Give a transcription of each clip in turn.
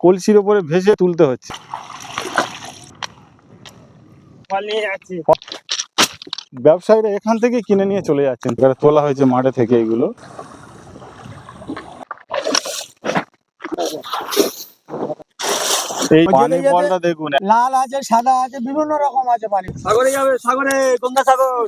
কলসির ওপরে ভেসে তুলতে হচ্ছে। ব্যবসায়ীরা এখান থেকে কিনে নিয়ে চলে যাচ্ছেন। তোলা হয়েছে মাঠে থেকে এগুলো। এই পানি ফলটা দেখুন। লাল আছে সাদা আছে বিভিন্ন রকম আছে পানি। সাগরে যাবে সাগরে গঙ্গা সাগর।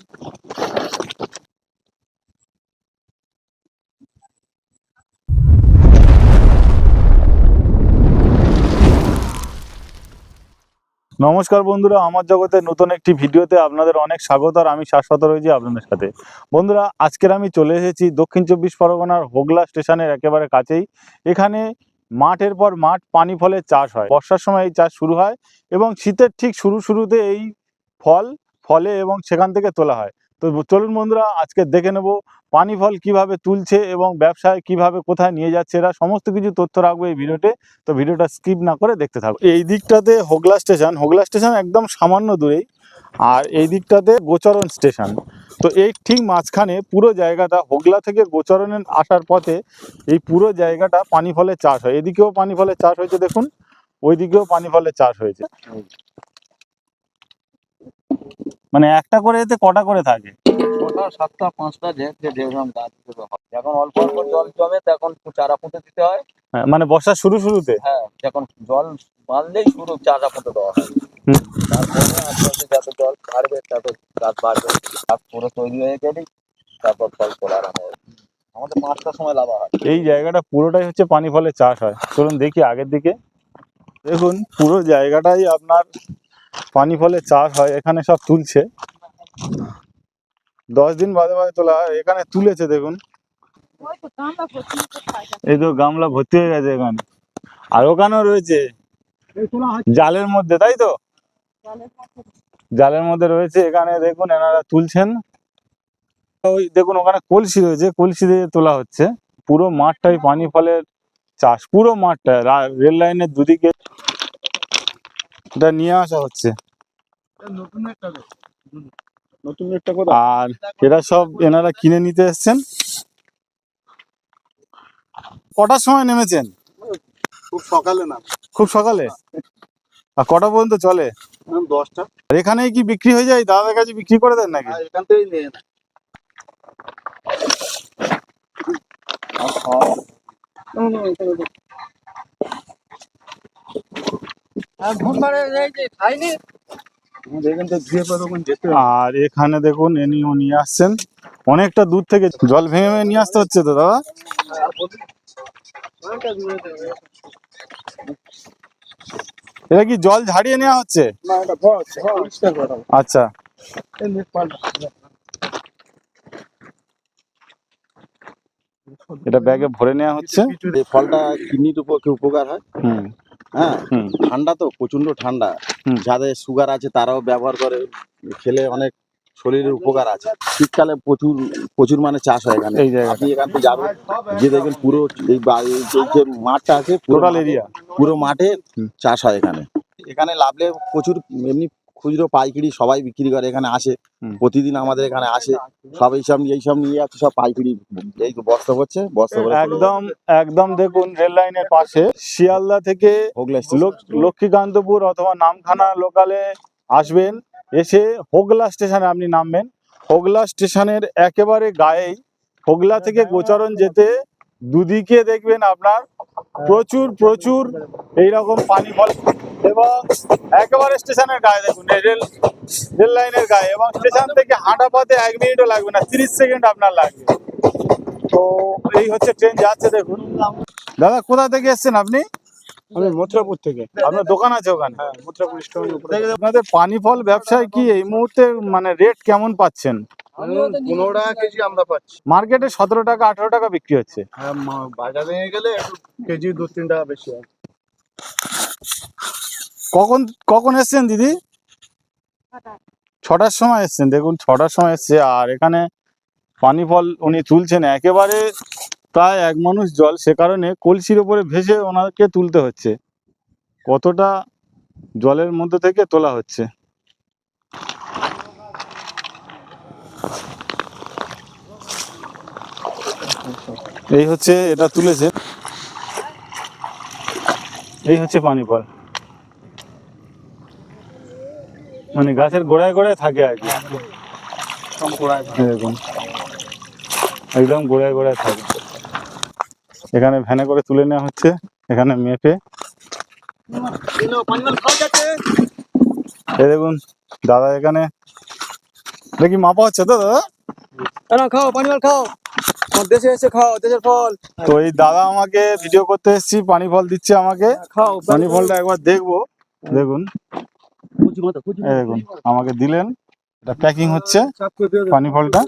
নমস্কার বন্ধুরা, আমার জগতে নতুন একটি ভিডিওতে আপনাদের অনেক স্বাগত আর আমি শাশ্বত রয়েছি আপনাদের সাথে। বন্ধুরা, আজকের আমি চলে এসেছি দক্ষিণ চব্বিশ পরগনার হোগলা স্টেশনের একেবারে কাছেই। এখানে মাঠের পর মাঠ, পানি ফলের চাষ হয়। বর্ষার সময় এই চাষ শুরু হয় এবং শীতের ঠিক শুরু শুরুতে এই ফল, ফলে এবং সেখান থেকে তোলা হয়। তো চলুন বন্ধুরা, আজকে দেখে নেব পানি ফল কীভাবে তুলছে এবং ব্যবসায় কীভাবে কোথায় নিয়ে যাচ্ছে এরা। সমস্ত কিছু তথ্য রাখব এই ভিডিওতে, তো ভিডিওটা স্কিপ না করে দেখতে থাকো এই দিকটাতে হোগলা স্টেশন হোগলা স্টেশন একদম সামান্য দূরেই, আর এই দিকটাতে গোচরণ স্টেশন। তো এই ঠিক মাঝখানে পুরো জায়গাটা, হোগলা থেকে গোচরণে আসার পথে এই পুরো জায়গাটা পানি ফলের চাষ হয়। এদিকেও পানি ফলের চাষ হয়েছে, দেখুন, ওইদিকেও পানি ফলের চাষ হয়েছে। মানে একটা করে এতে কটা করে থাকে? সাতটা পাঁচটা যে গাছ হয় যখন অল্প অল্প জল জমে তখন চারা পুঁতে দিতে হয়। হ্যাঁ, মানে বর্ষার শুরু শুরুতে? হ্যাঁ যখন জল বাঁধলেই শুরু চারা পুঁতে দেওয়া হয়। তারপরে আস্তে আস্তে যত জল বাড়বে তত গাছ বাড়বে। গাছ পুরো তৈরি হয়ে গেলেই তারপর ফল তোলা আরম্ভ হবে। আমাদের পাঁচটার সময় লাভা হয়। এই জায়গাটা পুরোটাই হচ্ছে পানি ফলের চাষ হয়। চলুন দেখি আগের দিকে। দেখুন পুরো জায়গাটাই আপনার পানি ফলের চাষ হয়, এখানে সব তুলছে। দশ দিন বাদে বাদে তোলা হয়, এখানে তুলেছে দেখুন। এই তো গামলা ভর্তি হয়ে গেছে এখানে। আর ওখানেও রয়েছে জালের মধ্যে, তাই তো? জালের মধ্যে রয়েছে, এখানে দেখুন এনারা তুলছেন। ওই দেখুন ওখানে কলসি রয়েছে, কলসি দিয়ে তোলা হচ্ছে। পুরো মাঠটাই পানি ফলের চাষ, পুরো মাঠটা রেল লাইনের দুদিকে এটা নিয়ে আসা হচ্ছে। নতুন একটা নতুন আর এরা সব এনারা কিনে নিতে এসছেন। কটার সময় নেমেছেন? খুব সকালে না। খুব সকালে? আর কটা পর্যন্ত চলে? দশটা। আর এখানেই কি বিক্রি হয়ে যায়? দাদাদের কাছে বিক্রি করে দেন নাকি? এখান থেকেই নিয়ে না আর এখান দেখুন এনিও নিয়ে আসছেন। অনেকটা দূর থেকে জল ভেঙে ভেঙে নিয়ে আসতে হচ্ছে তো দাদা। এটা কি জল ঝাড়িয়ে নেওয়া হচ্ছে? আচ্ছা। এটা ব্যাগে ভরে নেওয়া হচ্ছে। ফলটা কিডনির উপর উপকার হয়? হুম। হ্যাঁ ঠান্ডা তো প্রচণ্ড ঠান্ডা। যাদের সুগার আছে তারাও ব্যবহার করে খেলে অনেক শরীরের উপকার আছে। শীতকালে প্রচুর প্রচুর মানে চাষ হয় এখানে। আপনি এখান থেকে যাবেন যে দেখবেন পুরো এই যে- মাঠটা আছে পুরো এরিয়া পুরো মাঠে চাষ হয় এখানে। এখানে লাভলে প্রচুর এমনি খুচরো পাইকারি সবাই বিক্রি করে এখানে আসে। প্রতিদিন আমাদের এখানে আসে। সব এইসব নিয়ে এইসব নিয়ে যাচ্ছে সব পাইকারি। এই তো বস্তা করছে বস্তা একদম একদম দেখুন রেল লাইনের পাশে। শিয়ালদা থেকে লক্ষ্মীকান্তপুর অথবা নামখানা লোকালে আসবেন। এসে হোগলা স্টেশনে আপনি নামবেন। হোগলা স্টেশনের একেবারে গায়েই হোগলা থেকে গোচারণ যেতে দুদিকে দেখবেন আপনার প্রচুর প্রচুর এইরকম পানি ফল এবং একেবারে স্টেশনের গায়ে দেখুন এই রেল রেল লাইনের গায়ে এবং স্টেশন থেকে হাঁটা পথে এক মিনিটও লাগবে না তিরিশ সেকেন্ড আপনার লাগবে। তো এই হচ্ছে ট্রেন যাচ্ছে দেখুন। দাদা কোথা থেকে এসেছেন আপনি? আমি মথুরাপুর থেকে। আপনার দোকান আছে ওখানে? হ্যাঁ মথুরাপুর আপনাদের পানি ফল ব্যবসায় কি এই মুহূর্তে মানে রেট কেমন পাচ্ছেন? পনেরো টাকা কেজি আমরা পাচ্ছি। মার্কেটে সতেরো টাকা আঠারো টাকা বিক্রি হচ্ছে। হ্যাঁ বাজারে গেলে কেজি দু তিন টাকা বেশি হয়। কখন কখন এসছেন দিদি? ছটার সময় এসছেন দেখুন ছটার সময় এসছে আর এখানে পানি ফল উনি তুলছেন একেবারে প্রায় এক মানুষ জল সে কারণে কলসির উপরে ভেসে ওনাকে তুলতে হচ্ছে। কতটা জলের মধ্যে থেকে তোলা হচ্ছে। এই হচ্ছে এটা তুলেছে। এই হচ্ছে পানি ফল। মানে গাছের গোড়ায় গোড়ায় থাকে আর কি। একদম গোড়ায় গোড়ায় থাকে। এখানে ভ্যানে করে তুলে নেওয়া হচ্ছে। এখানে মেপে। এই দেখুন দাদা এখানে। দেখি মাপা হচ্ছে তো দাদা? খাও পানি ফল খাও দেশে এসে খাও দেশের ফল। তো এই দাদা আমাকে ভিডিও করতে এসেছি পানি ফল দিচ্ছে আমাকে। খাও পানি ফলটা একবার দেখব। দেখুন। দেখুন আমাকে দিলেন। এটা প্যাকিং হচ্ছে। পানি ফলটা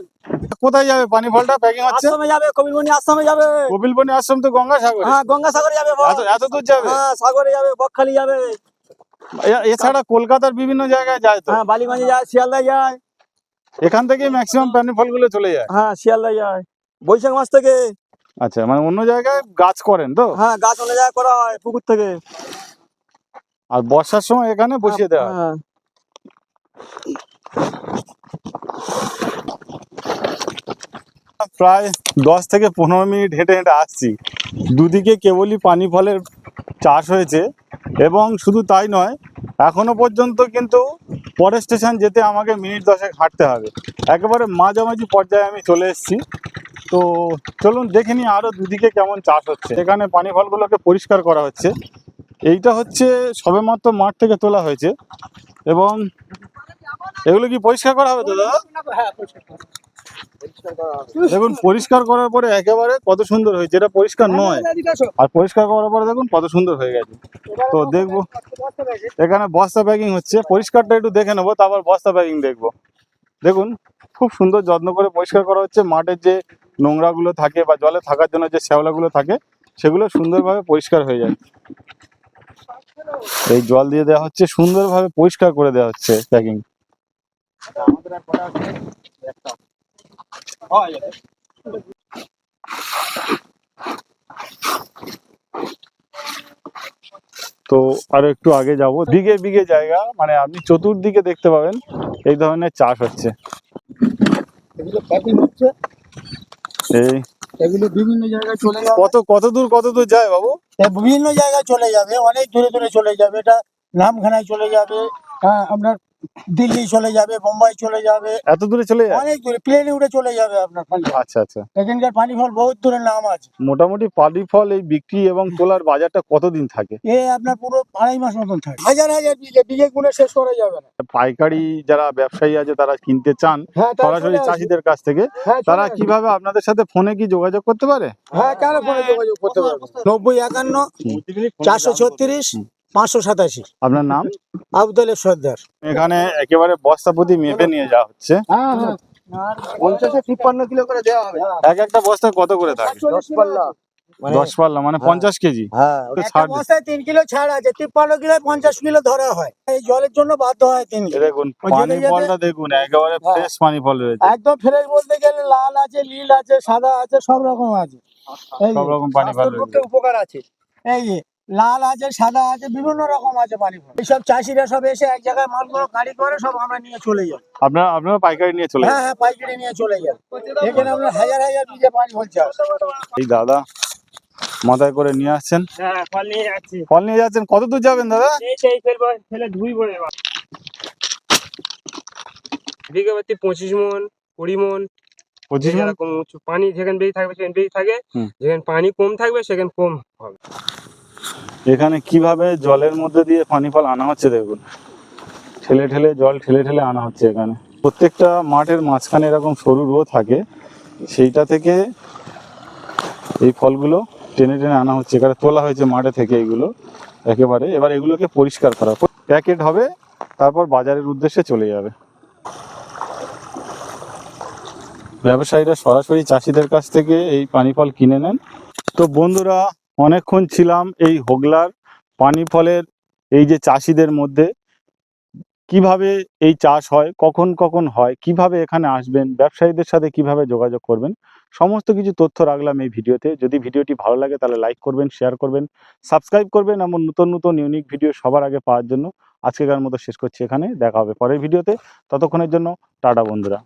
কোথায় যাবে পানি ফলটা প্যাকিং হচ্ছে? আসামে যাবে কবিরমণি আসামে যাবে। কপিলবনি আশ্রম তো গঙ্গাসাগর হ্যাঁ গঙ্গাসাগরে যাবে ফল। এত দূর যাবে? হ্যাঁ সাগরে যাবে বকখালি যাবে। এছাড়া কলকাতার বিভিন্ন জায়গায় যায় তো? হ্যাঁ বালিগঞ্জে যায় শিয়ালদা যায়। এখান থেকে ম্যাক্সিমাম পানি ফলগুলো চলে যায়? হ্যাঁ শিয়ালদা যায়। বৈশাখ মাস থেকে। আচ্ছা মানে অন্য জায়গায় গাছ করেন তো? হ্যাঁ গাছ অন্য জায়গায় করা হয় পুকুর থেকে। আর বর্ষার সময় এখানে বসিয়ে দেওয়া। হ্যাঁ। প্রায় দশ থেকে পনেরো মিনিট হেঁটে হেঁটে আসছি। দুদিকে কেবলই পানি ফলের চাষ হয়েছে এবং শুধু তাই নয় এখনও পর্যন্ত কিন্তু পরের স্টেশন যেতে আমাকে মিনিট দশেক হাঁটতে হবে। একেবারে মাঝামাঝি পর্যায়ে আমি চলে এসেছি। তো চলুন দেখে নিই আরও দুদিকে কেমন চাষ হচ্ছে। এখানে পানি ফলগুলোকে পরিষ্কার করা হচ্ছে। এইটা হচ্ছে সবেমাত্র মাঠ থেকে তোলা হয়েছে। এবং এগুলো কি পরিষ্কার করা হবে দাদা? দেখুন পরিষ্কার করার পরে একেবারে কত সুন্দর হয়েছে। এটা পরিষ্কার নয় আর পরিষ্কার করার পরে দেখুন কত সুন্দর হয়ে গেছে। তো দেখব এখানে বস্তা প্যাকিং হচ্ছে। পরিষ্কারটা একটু দেখে নেব তারপর বস্তা প্যাকিং দেখব। দেখুন খুব সুন্দর যত্ন করে পরিষ্কার করা হচ্ছে। মাঠের যে নোংরাগুলো থাকে বা জলে থাকার জন্য যে শ্যাওলাগুলো থাকে সেগুলো সুন্দরভাবে পরিষ্কার হয়ে যায়। এই জল দিয়ে দেওয়া হচ্ছে সুন্দরভাবে পরিষ্কার করে দেওয়া হচ্ছে প্যাকিং তো আরও একটু আগে যাব। বিঘে বিঘে জায়গা মানে আপনি চতুর্দিকে দেখতে পাবেন এই ধরনের চাষ হচ্ছে। এগুলো হচ্ছে। এই এগুলো বিভিন্ন জায়গায় চলে যাবে। কত কত দূর কত দূর যায় বাবু? বিভিন্ন জায়গায় চলে যাবে অনেক দূরে দূরে চলে যাবে। এটা নামখানায় চলে যাবে। হ্যাঁ আপনার দিল্লি চলে যাবে বোম্বাই চলে যাবে। এত দূরে চলে যাবে অনেক দূরে প্লেনে উঠে চলে যাবে আপনার পানি। ফল। আচ্ছা আচ্ছা। এখানকার পানি ফল বহুত দূরের নাম আছে। মোটামুটি পালি ফল এই বিক্রি এবং তোলার বাজারটা কতদিন থাকে? এ আপনার পুরো আড়াই মাস মতন থাকে। হাজার হাজার বিঘে বিঘে গুণে শেষ করা যাবে না। পাইকারি যারা ব্যবসায়ী আছে তারা কিনতে চান হ্যাঁ সরাসরি চাষিদের কাছ থেকে। হ্যাঁ, তারা কীভাবে আপনাদের সাথে ফোনে কি যোগাযোগ করতে পারে? হ্যাঁ কেন ফোনে যোগাযোগ করতে পারবে। নব্বই একান্ন চারশো ছত্রিশ পাঁচশো সাতাশি। আপনার নাম? আবদুল সর্দার। এখানে একেবারে বস্তা প্রতি মেপে নিয়ে যাওয়া হচ্ছে। হ্যাঁ হ্যাঁ। পঞ্চাশে তিপ্পান্ন কিলো করে দেওয়া হবে। এক একটা বস্তা কত করে থাকে? দশ পাল্লা। দশ পাল্লা মানে পঞ্চাশ কেজি। হ্যাঁ ছাড় দিন। বস্তায় তিন কিলো ছাড় আছে। তিপ্পান্ন কিলো পঞ্চাশ কিলো ধরা হয়। এই জলের জন্য বাধ্য হয় তিন কিলো। দেখুন পানি ফলটা দেখুন একেবারে। ফ্রেশ পানি ফল রয়েছে। একদম ফ্রেশ বলতে গেলে লাল আছে নীল আছে সাদা আছে সব রকম আছে। সব রকম পানি ফল উপকার আছে। এই যে লাল আছে সাদা আছে বিভিন্ন রকম আছে পানি ফল এইসব চাষিরা সব এসে এক জায়গায় মালগুলো গাড়ি করে সব আমরা নিয়ে চলে যাই। আপনারা আপনারা পাইকারি নিয়ে চলে হ্যাঁ হ্যাঁ পাইকারি নিয়ে চলে যাই। এখানে আমরা হাজার হাজার বিঘে পানি ফল চাষ এই দাদা মাথায় করে নিয়ে আসছেন? হ্যাঁ ফল নিয়ে যাচ্ছি। ফল নিয়ে যাচ্ছেন? কত দূর যাবেন দাদা? এই সেই ফেলব ফেলে বিঘে প্রতি পঁচিশ মন কুড়ি মন পঁচিশ উঁচু পানি যেখানে বেশি থাকবে সেখানে বেশি থাকে। যেখানে পানি কম থাকবে সেখানে কম হবে। এখানে কীভাবে জলের মধ্যে দিয়ে পানি ফল আনা হচ্ছে দেখুন। ঠেলে ঠেলে জল ঠেলে ঠেলে আনা হচ্ছে এখানে। প্রত্যেকটা মাঠের মাঝখানে এরকম সরু রো থাকে, সেইটা থেকে এই ফলগুলো টেনে টেনে আনা হচ্ছে। এখানে তোলা হয়েছে মাঠে থেকে এইগুলো একেবারে। এবার এগুলোকে পরিষ্কার করা। প্যাকেট হবে, তারপর বাজারের উদ্দেশ্যে চলে যাবে। ব্যবসায়ীরা সরাসরি চাষিদের কাছ থেকে এই পানি ফল কিনে নেন। তো বন্ধুরা অনেকক্ষণ ছিলাম এই হোগলার পানি ফলের এই যে চাষিদের মধ্যে। কীভাবে এই চাষ হয়, কখন কখন হয়, কীভাবে এখানে আসবেন, ব্যবসায়ীদের সাথে কীভাবে যোগাযোগ করবেন, সমস্ত কিছু তথ্য রাখলাম এই ভিডিওতে। যদি ভিডিওটি ভালো লাগে তাহলে লাইক করবেন, শেয়ার করবেন, সাবস্ক্রাইব করবেন এমন নতুন নতুন ইউনিক ভিডিও সবার আগে পাওয়ার জন্য। আজকেকার মতো শেষ করছি এখানে, দেখা হবে পরের ভিডিওতে। ততক্ষণের জন্য টাটা বন্ধুরা।